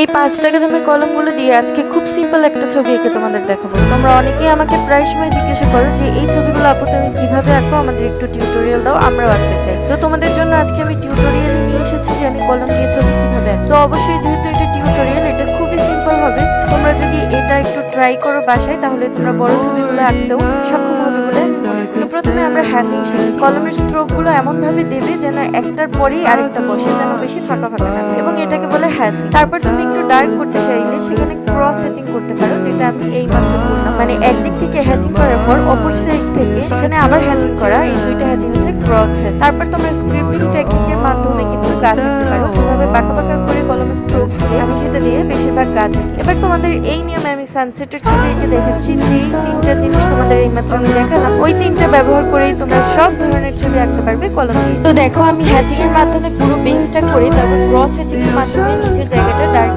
এই পাঁচ টাকা দামের কলমগুলো দিয়ে আজকে খুব সিম্পল একটা ছবি এঁকে তোমাদের দেখাবো। তোমরা অনেকেই আমাকে প্রায় সময় জিজ্ঞাসা করো যে এই ছবিগুলো আপু তুমি কীভাবে আঁকো? আমাদের একটু টিউটোরিয়াল দাও, আমরাও আঁকতে চাই। তো তোমাদের জন্য আজকে আমি টিউটোরিয়ালই নিয়ে এসেছি যে আমি কলম দিয়ে ছবি কীভাবে আঁকবো। তো অবশ্যই যেহেতু এটা টিউটোরিয়াল এটা খুবই সিম্পল হবে। তোমরা যদি এটা একটু ট্রাই করো বাসায়, তাহলে তোমরা বড় ছবিগুলো আঁকতেও সক্ষম হবে। তো প্রথমে আমরা হ্যাচিং শিখছি কলমের স্ট্রোকগুলো এমন ভাবে দেবে যেন একটার পরেই আরেকটা বসে, যেন বেশি ফাঁকা ফাঁকা থাকে। এবং এটাকে বলে হ্যাচিং তারপর তুমি একটু ডার্ক করতে চাইলে সেখানে ক্রস হ্যাচিং করতে পারো, যেটা আমি এই মাত্র করলাম। মানে একদিক থেকে হ্যাচিং করার পর অপর সাইড থেকে সেখানে আবার হ্যাচিং করা, এই দুইটা হ্যাচিং হচ্ছে ক্রস হ্যাচিং তারপর তোমার স্ক্রিপ্টিং টেকনিকের মাধ্যমে কিন্তু গাছ আঁকতে পারো। যেভাবে বাঁকা বাঁকা করে কলমে আমি সেটা দিয়ে বেশিরভাগ কাজ এবার তোমাদের এই নিয়মে আমি সানসেটের ছবি এঁকে দেখাচ্ছি যে তিনটা জিনিস তোমাদের এই মাত্র আমি দেখালাম, ওই তিনটা ব্যবহার করেই তোমরা সব ধরনের ছবি আঁকতে পারবে কলম। তো দেখো, আমি হ্যাচিং এর মাধ্যমে পুরো বেসটা করে, তারপর ক্রস হ্যাচিং এর মাধ্যমে নিচের জায়গাটা ডার্ক